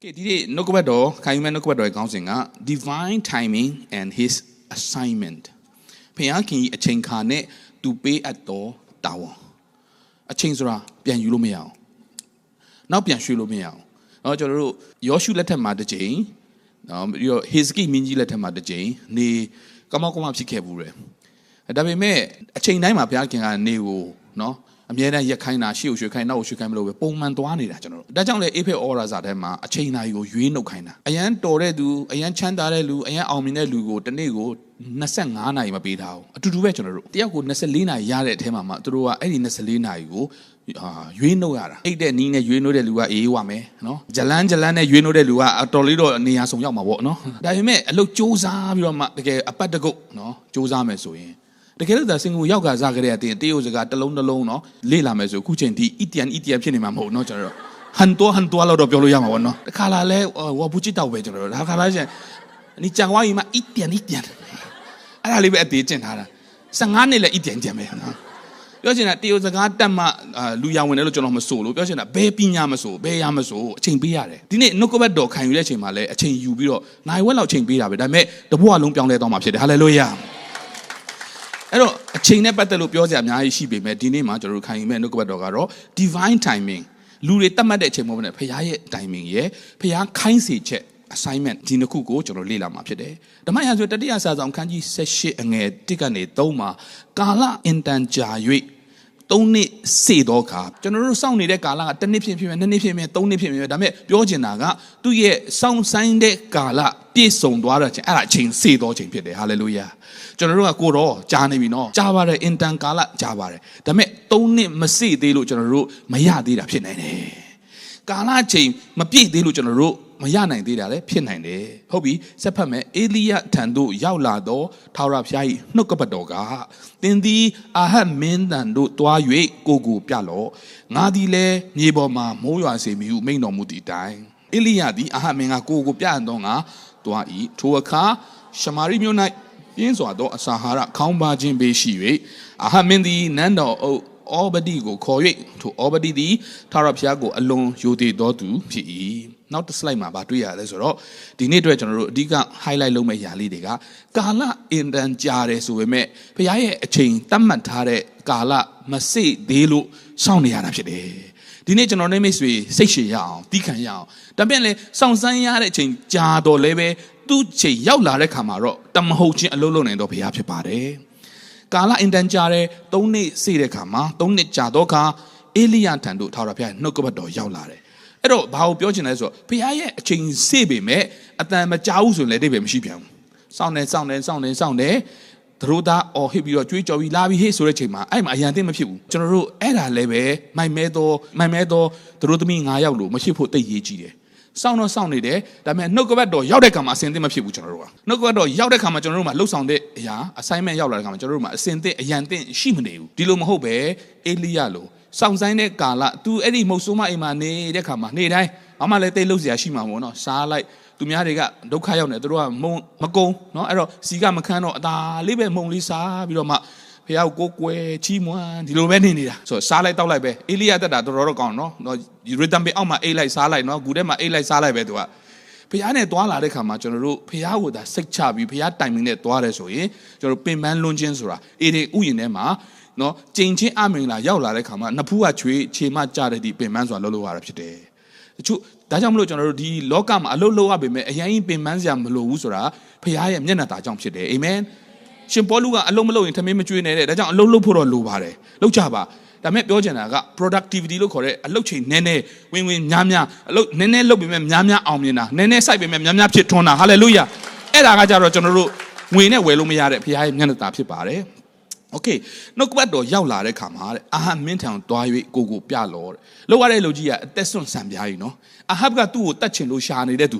Okay ဒီနေ့နှုတ်ကပတ်တော်ခိုင်ယူမဲ့နှုတ်ကပတ်တော်ရဲ့ခေါင်းစဉ်က Divine Timing and His Assignment ဖခင်ကြီးအချိန်ခါနဲ့သူပေးအပ်တော်တာဝန်အချိန်ဆိုတာပြန်ယူလို့မရအောင်နောက်ပြန်ရွှေ့လို့မရအောင်နော်ကျွန်တော်တို့ယောရှုလက်ထက်မှာတစ်ချိန်နော်ပြီးတော့ဟေဇကိမင်းကြီးလက်ထက်မှာတစ်ချိန်နေကမောက်ကမဖြစ်ခဲ့ဘူးတယ်ဒါပေမဲ့အချိန်တိုင်းမှာဘုရားခင်ကနေကိုနော် အမြဲတမ်းရက်ခိုင်းတာရှေ့ကိုရွှေ့ခိုင်းနောက်ကိုရွှေ့ခိုင်းမလို့ပဲပုံမှန်သွားနေတာကျွန်တော်တို့ဒါကြောင့်လေအေဖေဩရာဇာထဲမှာအချိန်တိုင်းကိုရွေးနှုတ်ခိုင်းတာအရန်တော်တဲ့သူအရန်ချမ်းသာတဲ့လူအရန်အောင်မြင်တဲ့လူကိုတစ်နေ့ကို25နာရီမပေးထားဘူးအတူတူပဲကျွန်တော်တို့တယောက်ကို24နာရီရတဲ့အထဲမှာမှသူတို့ကအဲ့ဒီ24နာရီကိုအာရွေးနှုတ်ရတာအိတ်တဲ့နီးနဲ့ရွေးနှုတ်တဲ့လူကအေးဝမယ်နော်ဂျလန်းဂျလန်းနဲ့ရွေးနှုတ်တဲ့လူကအတော်လေးတော့နေရာဆောင်ရောက်မှာပေါ့နော်ဒါပေမဲ့အလုတ်စူးစမ်းပြီးတော့မှတကယ်အပတ်တကုတ်နော်စူးစမ်းမယ်ဆိုရင် တကယ်လို့သာစင်ကာပူရောက်ကစားကြတဲ့အတင်းတရုတ်စကားတစ်လုံးနှလုံးနော်လေ့လာမယ်ဆိုအခုချိန်ဒီ ETN ETN ဖြစ်နေမှာမဟုတ်နော်ကျွန်တော်တို့ဟန်တောဟန်တောလို့တော့ပြောလို့ရမှာပေါ့နော်တခါလာလဲဝဘူးချစ်တောက်ပဲကျွန်တော်တို့ဒါခါလာရှင်နီကြံဝိုင်းမှာ ETN ETN အဲ့ဒါလေးပဲအသေးကျင်ထားတာ15နှစ်လဲ ETN ကျင်ပဲနော်ပြောချင်တာတရုတ်စကားတက်မှလူရဝင်တယ်လို့ကျွန်တော်မဆိုလို့ပြောချင်တာဘယ်ပညာမဆိုဘယ်ရမဆိုအချိန်ပေးရတယ်ဒီနေ့နှုတ်ကပတ်တော်ခံယူတဲ့အချိန်မှာလည်းအချိန်ယူပြီးတော့နိုင်ဝက်လောက်ချိန်ပေးတာပဲဒါပေမဲ့တပွားလုံးပြောင်းလဲသွားမှာဖြစ်တယ်ဟာလေလုယာ အဲ့တော့အချိန်နဲ့ပတ်သက်လို့ပြောစရာအများကြီးရှိပေမဲ့ဒီနေ့မှာကျွန်တော်တို့ခံယူမဲ့နှုတ်ကပတ်တော်ကတော့ divine timing လူတွေတတ်မှတ်တဲ့အချိန်မဟုတ်ဘဲနဲ့ဖခင်ရဲ့ timing ရယ်ဖခင်ခိုင်းစေချက် assignment ဒီနှစ်ခုကိုကျွန်တော်လေ့လာမှာဖြစ်တယ်။ဓမ္မရာဇဝတတိယစာဆောင်ခန်းကြီး78အငယ်1ကနေ3မှာကာလအင်တန်ကြာ၍ 3နှစ်စေတော့ခါကျွန်တော်တို့စောင့်နေတဲ့ကာလကတစ်နှစ်ဖြစ်ဖြစ်မယ်နှစ်နှစ်ဖြစ်မယ်သုံးနှစ်ဖြစ်မယ်ဒါပေမဲ့ပြောချင်တာကသူ့ရဲ့စောင့်ဆိုင်တဲ့ကာလပြည့်စုံသွားတဲ့ချိန်အဲ့ဒါအချိန်စေတော့ချိန်ဖြစ်တယ်ဟာလေလုယာကျွန်တော်တို့ကကိုတော့ကြားနေပြီနော်ကြားပါတယ်အင်တန်ကာလကြားပါတယ်ဒါပေမဲ့3နှစ်မစေသေးလို့ကျွန်တော်တို့မရသေးတာဖြစ်နိုင်တယ်ကာလချိန်မပြည့်သေးလို့ကျွန်တော်တို့ မရနိုင်သေးတာလည်းဖြစ်နိုင်တယ်ဟုတ်ပြီဆက်ဖတ်မယ်အေလိယထံသို့ရောက်လာတော့ထာဝရဘုရား၏နှုတ်ကပတ်တော်ကသင်သည်အာဟတ်မင်းတန်တို့တွား၍ကိုကိုပြလော့ငါသည်လည်းမြေပေါ်မှာမိုးရွာစေမည်ဟုမိန့်တော်မူသည့်တိုင်အေလိယသည်အာဟတ်မင်းကကိုကိုပြအံ့တော့ငါတွား၏ထိုအခါရှမာရိမြို့၌ပြင်းစွာသောအစာဟာရခေါင်းပါခြင်းပေးရှိ၍အာဟတ်မင်းသည်နန်းတော်အုပ်ဩဘတိကိုခေါ်၍ထိုဩဘတိသည်ထာဝရဘုရားကိုအလွန်ယိုသေးတော်သူဖြစ်၏ နောက်တစ် slide မှာဗာတွေ့ရလဲဆိုတော့ဒီနေ့အတွက်ကျွန်တော်တို့အဓိက highlight လုပ်မယ့်ຢာလေးတွေကကာလအင်တန်ကြာတယ်ဆိုပေမဲ့ဘုရားရဲ့အချိန်တတ်မှတ်ထားတဲ့ကာလမစိတ်သေးလို့စောင့်နေရတာဖြစ်တယ်ဒီနေ့ကျွန်တော်နေမိတ်ဆွေစိတ်ရှည်ရအောင်တီးခံရအောင်ဒါပေမဲ့လေစောင့်စမ်းရတဲ့အချိန်ကြာတော့လည်းပဲသူ့ချိန်ရောက်လာတဲ့ခါမှာတော့တမဟုတ်ချင်းအလုံးလုံးနိုင်တော့ဘုရားဖြစ်ပါတယ်ကာလအင်တန်ကြာတဲ့၃နှစ်စေတဲ့ခါမှာ၃နှစ်ကြာတော့ခါအေလိယထံတို့ထာဝရဘုရားနှုတ်ကပတ်တော်ရောက်လာတယ် အဲ့တော့ဘာကိုပြောချင်လဲဆိုတော့ဘုရားရဲ့အချိန်စေပေမဲ့အတန်မကြောက်ဘူးဆိုရင်လည်းတိတ်ပဲမရှိပြန်ဘူးစောင့်နေစောင့်နေစောင့်နေစောင့်နေသူတို့သားအော်ဟစ်ပြီးတော့ကြွေးကြော်ပြီးလာပြီးဟေးဆိုတဲ့ချိန်မှာအဲ့မှာအရန်သိမဖြစ်ဘူးကျွန်တော်တို့အဲ့ဒါလည်းပဲမိုင်မဲတော့မိုင်မဲတော့သူတို့သမီး9ယောက်လို့မရှိဖို့တိတ်ရေးကြည့်တယ် စောင့်တော့စောင့်နေတယ်ဒါပေမဲ့နှုတ်ကပတ်တော်ရောက်တဲ့ခါမှာအစင်သင့်မဖြစ်ဘူးကျွန်တော်တို့ကနှုတ်ကပတ်တော်ရောက်တဲ့ခါမှာကျွန်တော်တို့မှာလှုပ်ဆောင်တဲ့အရာ assignment ရောက်လာတဲ့ခါမှာကျွန်တော်တို့မှာအစင်သင့်အရန်သင့်ရှိမနေဘူးဒီလိုမဟုတ်ပဲအေလိယလိုစောင့်ဆိုင်တဲ့ကာလ तू အဲ့ဒီမုတ်ဆိုးမအိမ်မှာနေတဲ့ခါမှာနေ့တိုင်းမမလည်းတိတ်လှုပ်เสียရှိမှာမို့နော်စားလိုက်သူများတွေကဒုက္ခရောက်နေသူတို့ကမုံမကုံနော်အဲ့တော့စီကမခန်းတော့အသာလေးပဲမုံလေးစားပြီးတော့မှ ဖះကိုကိုကွယ်ချီးမွမ်းဒီလိုပဲနေနေတာဆိုစားလိုက်တောက်လိုက်ပဲအေလိယတက်တာတော်တော်ကောင်းနော်နော်ရီတမ်ပေအောက်မှာအိတ်လိုက်စားလိုက်နော်ဂူထဲမှာအိတ်လိုက်စားလိုက်ပဲသူကဖះနဲ့သွားလာတဲ့ခါမှာကျွန်တော်တို့ဖះကိုသာစိတ်ချပြီးဖះတိုင်မင်းနဲ့သွားတယ်ဆိုရင်ကျွန်တော်ပင်ပန်းလွန်ချင်းဆိုတာအေဒီဥယျာဉ်ထဲမှာနော်ကြိမ်ချင်းအမင်္ဂလာရောက်လာတဲ့ခါမှာနှစ်ဖူးကချွေးခြေမကြတဲ့ဒီပင်ပန်းဆိုတာလှုပ်လို့ရတာဖြစ်တယ်တချို့ဒါကြောင့်မလို့ကျွန်တော်တို့ဒီလောကမှာအလုပ်လုပ်ရပေမဲ့အရင်ပင်ပန်းစရာမလိုဘူးဆိုတာဖခင်ရဲ့မျက်နှာตาကြောင့်ဖြစ်တယ်အာမင် ရှင်ပေါလုကအလုပ်မလုပ်ရင်ထမင်းမကျွေးနဲ့တဲ့ဒါကြောင့်အလုပ်လုပ်ဖို့တော့လိုပါတယ်လုပ်ကြပါဒါမဲ့ပြောချင်တာက productivity လို့ခေါ်တဲ့အလုပ်ချိန်နည်းနည်းဝင်ဝင်များများအလုပ်နည်းနည်းလုပ်ပေမဲ့များများအောင်မြင်တာနည်းနည်းစိုက်ပေမဲ့များများဖြစ်ထွန်းတာ hallelujah အဲ့ဒါကကြတော့ကျွန်တော်တို့ငွေနဲ့ဝယ်လို့မရတဲ့ဖခင်ရဲ့မျက်နှာตาဖြစ်ပါတယ်โอเคနှုတ်ကပတ်တော်ရောက်လာတဲ့ခါမှာတဲ့အာဟမင်းထံသွား၍ကိုကိုပြလောတဲ့လောက်ရတဲ့လူကြီးကအသက်ဆွန့်ဆံပြားကြီးနော်အာဟဘကသူ့ကိုတတ်ချင်လို့ရှာနေတဲ့သူ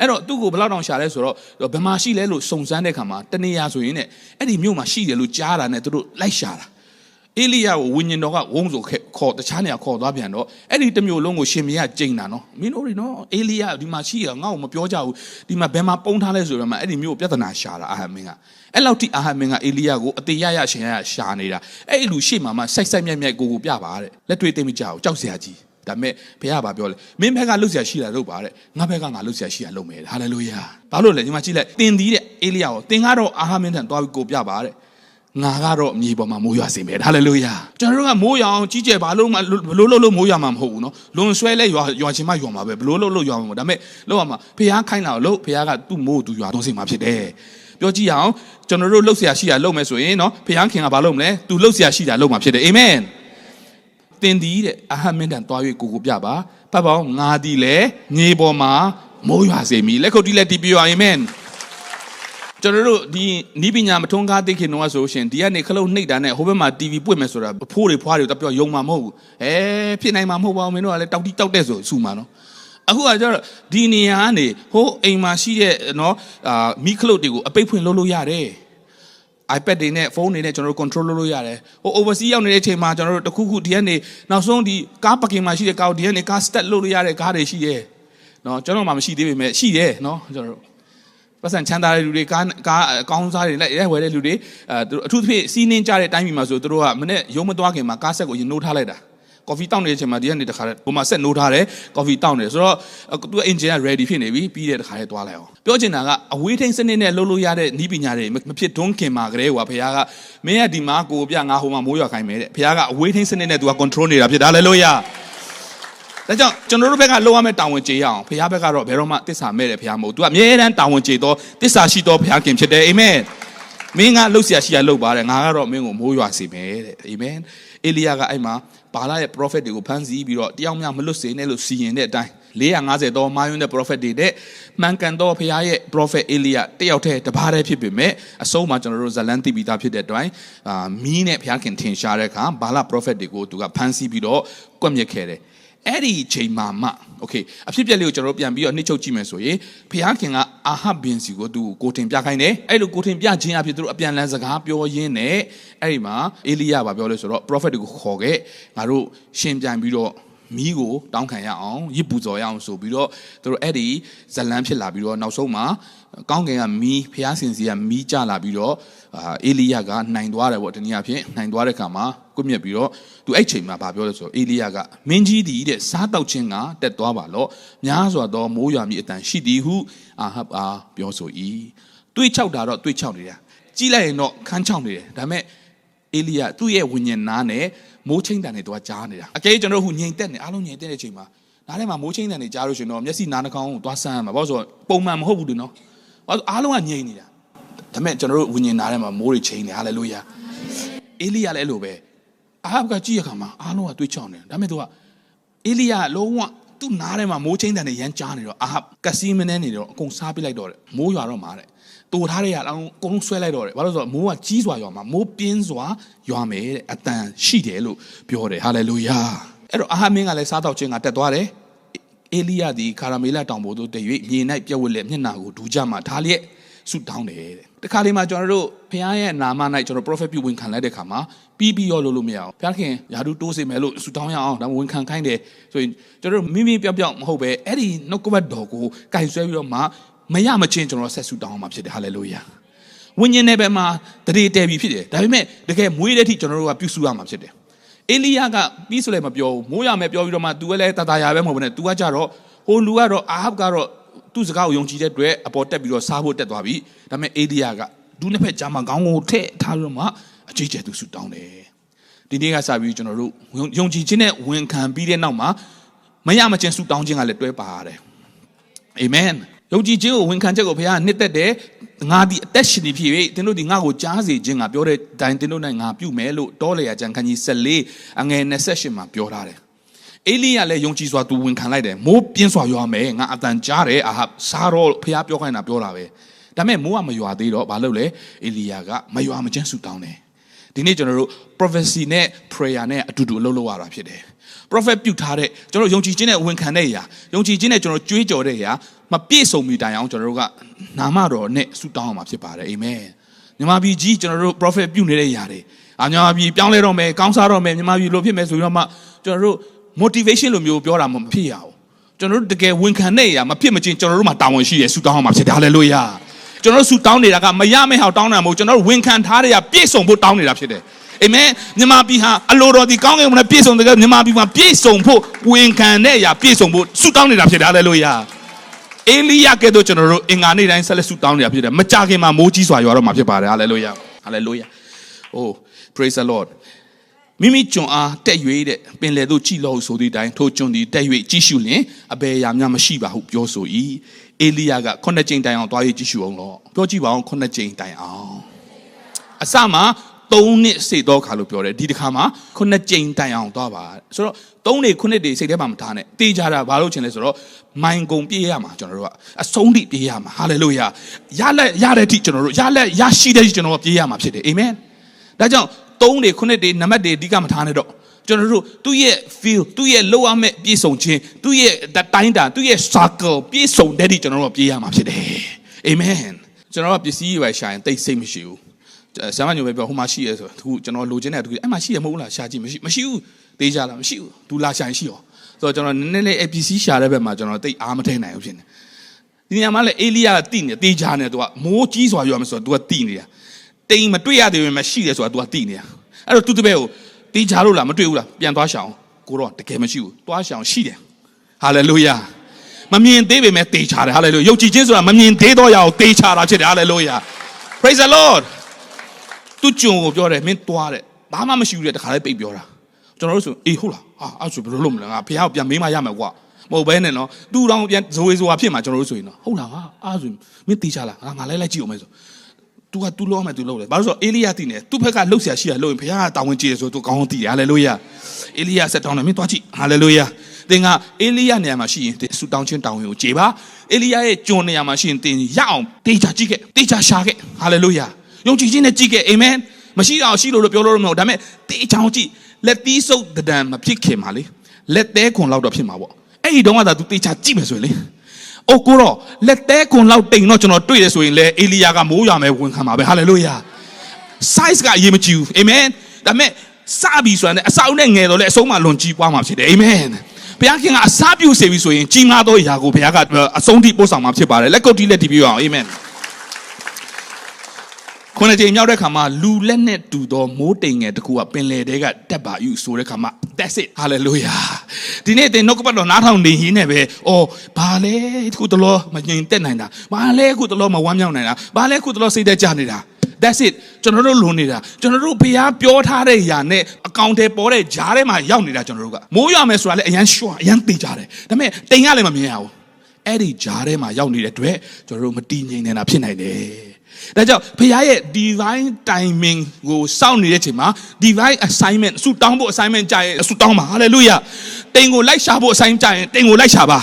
အဲ့တော့သူ့ကိုဘယ်လောက်တောင်ရှာလဲဆိုတော့ဘယ်မှာရှိလဲလို့စုံစမ်းတဲ့ခါမှာတနေရာဆိုရင်တဲ့အဲ့ဒီမြို့မှာရှိတယ်လို့ကြားတာနဲ့သူတို့လိုက်ရှာတာအေလိယကိုဝိညာဉ်တော်ကဝုန်းဆိုခေါ်တခြားနေရာခေါ်သွားပြန်တော့အဲ့ဒီတမျိုးလုံးကိုရှင်မရကြိန်တာနော်မင်းတို့တွေနော်အေလိယဒီမှာရှိရငါ့ကိုမပြောကြဘူးဒီမှာဘယ်မှာပုံထားလဲဆိုတော့မှအဲ့ဒီမျိုးပြဿနာရှာတာအာဟမင်းကအဲ့လောက်ထိအာဟမင်းကအေလိယကိုအသေးရရရှင်ရရရှာနေတာအဲ့ဒီလူရှေ့မှာမှစိုက်စိုက်မြက်မြက်ကိုကိုပြပါတဲ့လက်တွေ့သိမကြဘူးကြောက်စရာကြီး ဒါဒါပေမဲ့ဘုရားကဘာပြောလဲမင်းဘက်ကလှုပ်ရှားရှိတာလုပ်ပါတဲ့ငါဘက်ကငါလှုပ်ရှားရှိတာလုပ်မယ်ဟာလေလုယာဘာလို့လဲဒီမှာကြည့်လိုက်တင်သည်တဲ့အေလိယကိုတင်ကတော့အာဟာမင်းထံသွားပြီးကိုပြပါတဲ့ငါကတော့မြေပေါ်မှာမိုးရွာစေမယ်ဟာလေလုယာကျွန်တော်တို့ကမိုးရွာအောင်ကြီးကျယ်ဘာလို့မှဘလို့လို့လို့မိုးရွာမှာမဟုတ်ဘူးနော်လွန်ဆွဲလဲရွာရွာချင်းမှရွာမှာပဲဘလို့လို့လို့ရွာမှာမဟုတ်ဒါပေမဲ့လို့ရမှာဘုရားခိုင်းတာကိုလို့ဘုရားကသူ့မိုးသူရွာသွန်းစင်မှာဖြစ်တယ်ပြောကြည့်အောင်ကျွန်တော်တို့လှုပ်ရှားရှိတာလုပ်မယ်ဆိုရင်နော်ဘုရားခင်ကဘာလုပ်မလဲသူလှုပ်ရှားရှိတာလုပ်မှာဖြစ်တယ်အာမင် တင်ဒီတဲ့အာဟမင်းတန်သွား၍ကိုကိုပြပါဖတ်ပါအောင်ငါဒီလေငေပေါ်မှာမိုးရွာစေမီလက်ခုပ်တီးလက်တီးပြရအာမင်ကျွန်တော်တို့ဒီနီးပညာမထုံးကားသိခင်တော့ဆိုရှင်ဒီကနေခလုတ်နှိပ်တာနဲ့ဟိုဘက်မှာ TV ပွင့်မယ်ဆိုတာအဖိုးတွေဖွားတွေတော့ပြောယုံမှာမဟုတ်ဘူးအဲဖြစ်နိုင်မှာမဟုတ်ပါဘူးမင်းတို့ကလည်းတောက်တိတောက်တဲ့ဆိုစူမှာနော်အခုကကျတော့ဒီနေရာကနေဟိုအိမ်မှာရှိတဲ့နော်အာမိခလုတ်တွေကိုအပိတ်ဖွင့်လုပ်လို့ရတယ် iPad တွေနဲ့ဖုန်းတွေနဲ့ကျွန်တော်တို့ control လုပ်လို့ရတယ်။ဟို overseas ရောက်နေတဲ့အချိန်မှာကျွန်တော်တို့တစ်ခုခုဒီကနေနောက်ဆုံးဒီကား parking မှာရှိတဲ့ကားကိုဒီကနေကား start လုပ်လို့ရတဲ့ကားတွေရှိတယ်။နော်ကျွန်တော်မှမရှိသေးပေမဲ့ရှိတယ်နော်ကျွန်တော်တို့ပတ်စံချမ်းသာတဲ့လူတွေကားကားအကောင်းစားတွေလိုက်ရဲဝယ်တဲ့လူတွေအဲသူတို့အထူးသဖြင့်စီးနှင်းကြတဲ့အတိုင်းပြည်မှာဆိုသူတို့ကမနေ့ရုံးမသွားခင်မှာကားဆက်ကိုရင်နှိုးထားလိုက်တာ ကော်ဖီတောက်နေတဲ့အချိန်မှာဒီကနေတခါဟိုမှာဆက်နှိုးထားတယ်ကော်ဖီတောက်နေတယ်ဆိုတော့သူက engine က ready ဖြစ်နေပြီပြီးတဲ့တခါလေးသွားလိုက်အောင်ပြောချင်တာကအဝေးထိန်စနစ်နဲ့လှုပ်လို့ရတဲ့နီးပညာတွေမဖြစ်တွန်းခင်မှာကလေးကဘုရားကမင်းကဒီမှာကိုပြငါဟိုမှာမိုးရွာခိုင်းမယ်တဲ့ဘုရားကအဝေးထိန်စနစ်နဲ့သူက control နေတာဖြစ်ဒါလည်းလို့ရဒါကြောင့်ကျွန်တော်တို့ဘက်ကလိုရမယ့်တာဝန်ကျေရအောင်ဘုရားဘက်ကတော့ဘယ်တော့မှတစ္ဆာမဲ့တယ်ဘုရားမဟုတ်သူကအမြဲတမ်းတာဝန်ကျေတော့တစ္ဆာရှိတော့ဘုရားခင်ဖြစ်တယ်အာမင်မင်းကလှုပ်ရှားရှိရလှုပ်ပါတယ်ငါကတော့မင်းကိုမိုးရွာစေမယ်တဲ့အာမင်အေလိယကအဲ့မှာ ဘာလာရဲ့ prophet တွေကိုဖမ်းဆီးပြီးတော့တယောက်မျှမလွတ်စေနဲ့လို့စီရင်တဲ့အတိုင်း450တော့မာယွန်းတဲ့ prophet တွေတဲ့မှန်ကန်တော့ဘုရားရဲ့ prophet အေလိယတယောက်တည်းတပါးတည်းဖြစ်ပေမဲ့အဆုံးမှာကျွန်တော်တို့ဇလန်တိပိသားဖြစ်တဲ့အတွင်းအာမီးနဲ့ဘုရားခင်ထင်ရှားတဲ့အခါဘာလာ prophet တွေကိုသူကဖမ်းဆီးပြီးတော့ကွပ်မြက်ခဲ့တယ် အဲ့ဒီအချိန်မှာမှโอเคအဖြစ်ပြက်လေးကိုကျွန်တော်တို့ပြန်ပြီးတော့နှိမ့်ချုပ်ကြည့်မယ်ဆိုရင်ဘုရားခင်ကအာဟဘင်စီကိုသူ့ကိုကိုတင်ပြခိုင်းတယ်အဲ့လိုကိုတင်ပြခြင်းအဖြစ်သူတို့အပြန်လန်းစကားပြောရင်းနဲ့အဲ့ဒီမှာအေလိယကပြောလဲဆိုတော့ prophet တွေကိုခေါ်ခဲ့ငါတို့ရှင်းပြန်ပြီးတော့ မီးကိုတောင်းခံရအောင်ရစ်ပူဇော်ရအောင်ဆိုပြီးတော့သူတို့အဲ့ဒီဇလန်းဖြစ်လာပြီးတော့နောက်ဆုံးမှာကောင်းကင်ကမီးဖျားစင်စီကမီးကြလာပြီးတော့အာအေလိယကနိုင်သွားတယ်ပေါ့တနည်းအားဖြင့်နိုင်သွားတဲ့ခါမှာကွမြက်ပြီးတော့သူအဲ့ချိန်မှာဗာပြောလဲဆိုတော့အေလိယကမင်းကြီးဒီတဲ့စားတောက်ခြင်းကတက်သွားပါလော့များစွာသောမိုးရွာမီအတန်ရှိသည်ဟုအာဟပ်အားပြောဆို၏တွေးချောက်တာတော့တွေးချောက်နေတာကြည့်လိုက်ရင်တော့ခန်းချောက်နေတယ်ဒါပေမဲ့ အေလိယသူ့ရဲ့ဝိညာဉ်နားနဲ့မိုးချင်းတန်တွေတော့ကြားနေတာအကယ်ကျွန်တော်တို့ဟိုငြိမ်သက်နေအားလုံးငြိမ်သက်တဲ့အချိန်မှာနားထဲမှာမိုးချင်းတန်တွေကြားလို့ရှင်တော့မျက်စိနားနှာခေါင်းကိုသွားဆန်းရမှာဘာလို့ဆိုတော့ပုံမှန်မဟုတ်ဘူးတူနော်ဘာလို့အားလုံးကငြိမ်နေတာဒါပေမဲ့ကျွန်တော်တို့ဝိညာဉ်နားထဲမှာမိုးတွေချင်းနေဟာလေလုယာအေလိယလည်းအဲ့လိုပဲအာဟပ်ကကြည့်ရခါမှာအားလုံးကတွေးချောင်းနေဒါပေမဲ့သူကအေလိယလုံးဝသူ့နားထဲမှာမိုးချင်းတန်တွေရမ်းကြားနေတော့အာဟပ်ကစီမနေနေတော့အကုန်စားပစ်လိုက်တော့တယ်မိုးရွာတော့မှာတဲ့ တူထားတဲ့ရအောင်အကုန်လုံးဆွဲလိုက်တော့တယ်ဘာလို့လဲဆိုတော့မိုးကကြီးစွာရွာမှာမိုးပြင်းစွာရွာမယ်တဲ့အတန်ရှိတယ်လို့ပြောတယ်ဟာလေလုယာအဲ့တော့အာဟမင်းကလည်းစားတော့ခြင်းကတက်သွားတယ်အေလိယသည်ခါရမေလတောင်ပေါ်သို့တည့်၍မြေ၌ပြက်ဝက်လက်မျက်နှာကိုဒူးကြမှာထားလျက်ဆုတောင်းတယ်တဲ့တခါလေးမှာကျွန်တော်တို့ဘုရားရဲ့နာမ၌ကျွန်တော် prophet ပြုဝင်ခံလိုက်တဲ့ခါမှာပြီးပြီးရောလို့လို့မရအောင်ဘုရားခင်ယာဒူတိုးစေမယ်လို့ဆုတောင်းရအောင်ဒါမှဝင်ခံခိုင်းတယ်ဆိုရင်ကျွန်တော်တို့မိမိပြောင်ပြောင်မဟုတ်ပဲအဲ့ဒီနှုတ်ကပတ်တော်ကိုကင်ဆွဲပြီးတော့မှ မရမချင်းကျွန်တော်ဆက်ဆုတောင်းအောင်မှာဖြစ်တယ်ဟာလေလုယာဝိညာဉ်နယ်ပယ်မှာတရေတဲပြီဖြစ်တယ်ဒါပေမဲ့တကယ်မွေးတဲ့အထိကျွန်တော်တို့ကပြုစုရမှာဖြစ်တယ်အေလိယကပြီးဆိုလည်းမပြောဘူးမိုးရမယ်ပြောပြီးတော့မှ तू ကလည်းတတရာပဲမဟုတ်ဘူးနဲ့ तू ကကြတော့ဟိုလူကတော့အာဟပ်ကတော့သူ့စကားကိုယုံကြည်တဲ့အတွက်အပေါ်တက်ပြီးတော့စားဖို့တက်သွားပြီဒါပေမဲ့အေလိယကဒူးနှစ်ဖက်ကြားမှာခေါင်းကိုထည့်ထားပြီးတော့မှအကြီးကျယ်သူဆုတောင်းတယ်ဒီနေ့ကစပြီးကျွန်တော်တို့ယုံကြည်ခြင်းနဲ့ဝန်ခံပြီးတဲ့နောက်မှာမရမချင်းဆုတောင်းခြင်းကလည်းတွဲပါရတယ်အာမင် ယုံကြည်ခြင်းကိုဝန်ခံချက်ကိုဘုရားကနှစ်သက်တယ်ငါဒီအသက်ရှင်နေဖြစ်၍သင်တို့ဒီငါ့ကိုကြားစေခြင်းငါပြောတဲ့ဒိုင်သင်တို့၌ငါပြုမယ်လို့တောလေယာကျမ်းခန်းကြီး14အငယ်28မှာပြောထားတယ်အေလိယလည်းယုံကြည်စွာသူဝန်ခံလိုက်တယ်မိုးပြင်းစွာရွာမယ်ငါအတန်ကြားတယ်အာဟစားတော့ဘုရားပြောခိုင်းတာပြောတာပဲဒါပေမဲ့မိုးကမရွာသေးတော့ဘာလုပ်လဲအေလိယကမရွာမချင်းဆူတောင်းတယ်ဒီနေ့ကျွန်တော်တို့ prophecy နဲ့ prayer နဲ့အတူတူအလုပ်လုပ်ရတာဖြစ်တယ် prophet ပြုတ်ထားတဲ့ကျွန်တော်ယုံကြည်ခြင်းနဲ့ဝန်ခံတဲ့အရာယုံကြည်ခြင်းနဲ့ကျွန်တော်ကြွေးကြော်တဲ့အရာမပြည့်စုံမီတိုင်အောင်ကျွန်တော်တို့ကနာမတော်နဲ့ဆုတောင်းအောင်မှာဖြစ်ပါတယ်အာမင်မြန်မာပြည်ကြီးကျွန်တော်တို့ prophet ပြုတ်နေတဲ့အရာတွေအာမြန်မာပြည်ပြောင်းလဲတော့မယ်ကောင်းစားတော့မယ်မြန်မာပြည်လိုဖြစ်မယ်ဆိုပြီးတော့မှကျွန်တော်တို့ motivation လိုမျိုးပြောတာမဖြစ်ရဘူးကျွန်တော်တို့တကယ်ဝန်ခံတဲ့အရာမဖြစ်မချင်းကျွန်တော်တို့မှာတာဝန်ရှိတယ်ဆုတောင်းအောင်မှာဖြစ်တယ်ဟာလေလုယာကျွန်တော်တို့ဆုတောင်းနေတာကမရမယ့်ဟောက်တောင်းတာမဟုတ်ကျွန်တော်တို့ဝန်ခံထားတဲ့အပြည့်စုံဖို့တောင်းနေတာဖြစ်တယ် အာမင်မြန်မာပြည်ဟာအလိုတော်ဒီကောင်းကင်ဘုရားပြည့်စုံတဲ့မြန်မာပြည်မှာပြည့်စုံဖို့ဝန်ခံတဲ့အရာပြည့်စုံဖို့ဆုတောင်းနေတာဖြစ်တယ်ဟာလေလုယာအေလိယကဲ့သို့ကျွန်တော်တို့အင်္ဂါနေ့တိုင်းဆက်လက်ဆုတောင်းနေတာဖြစ်တယ်မကြခင်မှာမိုးကြီးစွာရွာတော့မှာဖြစ်ပါတယ်ဟာလေလုယာဟာလေလုယာ oh praise the lord မိမိကျွန်အားတက်၍တဲ့ပင်လေသို့ကြည်လို့ဆိုသည့်တိုင်ထိုကျွန်သည်တက်၍ကြည်ရှုလင်အဘယ်အရာများမရှိပါဟုပြောဆို၏အေလိယကခုနှစ်ကြိမ်တိုင်အောင်သွား၍ကြည်ရှုအောင်တော့ပြောကြည့်ပါအောင်ခုနှစ်ကြိမ်တိုင်အောင်အစမှာ 3နှစ်စေတော့ခါလို့ပြောတယ်ဒီတစ်ခါမှာခုနှစ်ကြိမ်တိုင်အောင်သွားပါဆိုတော့3နေခုနှစ်တွေစိတ်ထဲမှာမထားနဲ့တေးကြတာဘာလို့ချင်လဲဆိုတော့မိုင်ကုံပြေးရမှာကျွန်တော်တို့ကအဆုံးထိပြေးရမှာဟာလေလုယာရလက်ရတဲ့အထိကျွန်တော်တို့ရလက်ရရှိတဲ့အထိကျွန်တော်တို့ပြေးရမှာဖြစ်တယ်အာမင်ဒါကြောင့်3တွေခုနှစ်တွေနံပါတ်တွေအဓိကမထားနဲ့တော့ကျွန်တော်တို့သူ့ရဲ့ feel သူ့ရဲ့လောက်ရမဲ့ပြေဆုံးခြင်းသူ့ရဲ့တိုင်းတာသူ့ရဲ့ circle ပြေဆုံးတဲ့ဒီကျွန်တော်တို့ပြေးရမှာဖြစ်တယ်အာမင်ကျွန်တော်တို့ပစ္စည်းတွေပဲရှာရင်တိတ်စိတ်မရှိဘူး ဆမ်းမညိုပဲပြောဟိုမှာရှိရဲဆိုသူကျွန်တော်လိုချင်တဲ့သူအဲ့မှာရှိရမဟုတ်လားရှာကြည့်မရှိမရှိဘူးသေးကြလားမရှိဘူးသူလာရှာရင်ရှိရောဆိုတော့ကျွန်တော်နည်းနည်းလေး APC ရှာတဲ့ဘက်မှာကျွန်တော်တိတ်အားမထိန်နိုင်ဘူးဖြစ်နေဒီနေရာမှာလေအေလိယကတိနေတေးကြနေသူကမိုးကြီးစွာရွာမယ်ဆိုတော့ तू ကတိနေတာတိမ်မတွေ့ရသေးပေမဲ့ရှိတယ်ဆိုတာ तू ကတိနေတာအဲ့တော့သူတပည့်ကိုတေးကြလို့လားမတွေ့ဘူးလားပြန်သွားရှောင်ကိုတော့တကယ်မရှိဘူးသွားရှောင်ရှိတယ်ဟာလေလုယာမမြင်သေးပေမဲ့တေးချတယ်ဟာလေလုယုတ်ကြည်ခြင်းဆိုတာမမြင်သေးတော့ရအောင်တေးချတာဖြစ်တယ်ဟာလေလုယာ praise the lord သူကြုံကိုပြောတယ်မင်းသွားတယ်ဘာမှမရှိဘူးတဲ့တခါလေးပိတ်ပြောတာကျွန်တော်တို့ဆိုအေးဟုတ်လားဟာအဲ့ဆိုဘယ်လိုလုပ်မလဲငါဖះကိုပြန်မေးမှရမယ်ကွာမဟုတ်ဘဲနဲ့နော်သူ့တောင်ပြန်ဇဝေဇဝါဖြစ်မှာကျွန်တော်တို့ဆိုရင်နော်ဟုတ်လားဟာအဲ့ဆိုမင်းတီးချလားငါငါလိုက်လိုက်ကြည့်အောင်မယ်ဆို तू က तू လောမယ် तू လုပ်တယ်ဘာလို့ဆိုအေလိယတည်နေသူ့ဘက်ကလှုပ်ရှားရှိရလှုပ်ရင်ဘုရားကတာဝန်ကြည့်ရဆို तू ကောင်းကောင်းတည်တယ်ဟာလေလုယာအေလိယဆက်တောင်းတယ်မင်းသွားကြည့်ဟာလေလုယာသင်ကအေလိယနေရာမှာရှိရင်ဆူတောင်းခြင်းတောင်းဝင်ကိုကြည်ပါအေလိယရဲ့ကျွန်နေရာမှာရှိရင်သင်ရအောင်တေချာကြည့်ခဲ့တေချာရှာခဲ့ဟာလေလုယာ ယုံကြည်ခြင်းနဲ့ကြည့်ခဲ့အာမင်မရှိတော့ရှိလို့လို့ပြောလို့မဟုတ်ဒါပေမဲ့တေချာကြည့်လက်သီးဆုပ်တံမဖြစ်ခင်ပါလေလက်သေးခွန်လောက်တော့ဖြစ်မှာပေါ့အဲ့ဒီတုန်းကသာ तू တေချာကြည့်မယ်ဆိုရင်လေအိုကိုတော့လက်သေးခွန်လောက်တိမ်တော့ကျွန်တော်တွေ့တယ်ဆိုရင်လေအေလီယာကမိုးရွာမယ်ဝင်ခံပါပဲဟာလေလုယာ size ကအရေးမကြီးဘူးအာမင်ဒါပေမဲ့စပြီဆိုတာနဲ့အစောင်းနဲ့ငယ်တော့လေအဆုံးမလွန်ကြီးပွားမှာဖြစ်တယ်အာမင်ဘုရားခင်ကအစာပြုစေပြီဆိုရင်ကြီးမားသောအရာကိုဘုရားကအဆုံးထိပို့ဆောင်မှာဖြစ်ပါတယ်လက်ကုပ်တီးလက်တီးပြအောင်အာမင် ခုနကြိမ်မြောက်တဲ့ခါမှာလူလက်နဲ့တူသောမိုးတိမ်ငယ်တစ်ခုကပင်လယ်တဲကတက်ပါယူဆိုတဲ့ခါမှာ that's it hallelujah ဒီနေ့တင်နှုတ်ကပတ်တော်နားထောင်နေရင်းနဲ့ပဲအော်ဘာလဲခုတလောမငြိမ်သက်နိုင်တာဘာလဲခုတလောမဝမ်းမြောက်နိုင်တာဘာလဲခုတလောစိတ်သက်ကြနေတာ that's it ကျွန်တော်တို့လုံနေတာကျွန်တော်တို့ဘုရားပြောထားတဲ့ຢာနဲ့အကောင့်ထဲပေါ်တဲ့ဂျားထဲမှာရောက်နေတာကျွန်တော်တို့ကမိုးရွာမယ်ဆိုတာလည်းအရန်ရှွာအရန်သိကြတယ်ဒါပေမဲ့တိမ်ကလည်းမမြင်ရဘူးအဲ့ဒီဂျားထဲမှာရောက်နေတဲ့အတွက်ကျွန်တော်တို့မတည်ငြိမ်နေတာဖြစ်နိုင်တယ် ဒါကြောင့်ဖခင်ရဲ့ divine timing ကိုစောင့်နေတဲ့အချိန်မှာ divine assignment ဆူတောင်းဖို့ assignment ကြာရင်ဆူတောင်းပါ hallelujah တိမ်ကိုလိုက်ရှာဖို့ assignment ကြာရင်တိမ်ကိုလိုက်ရှာပါ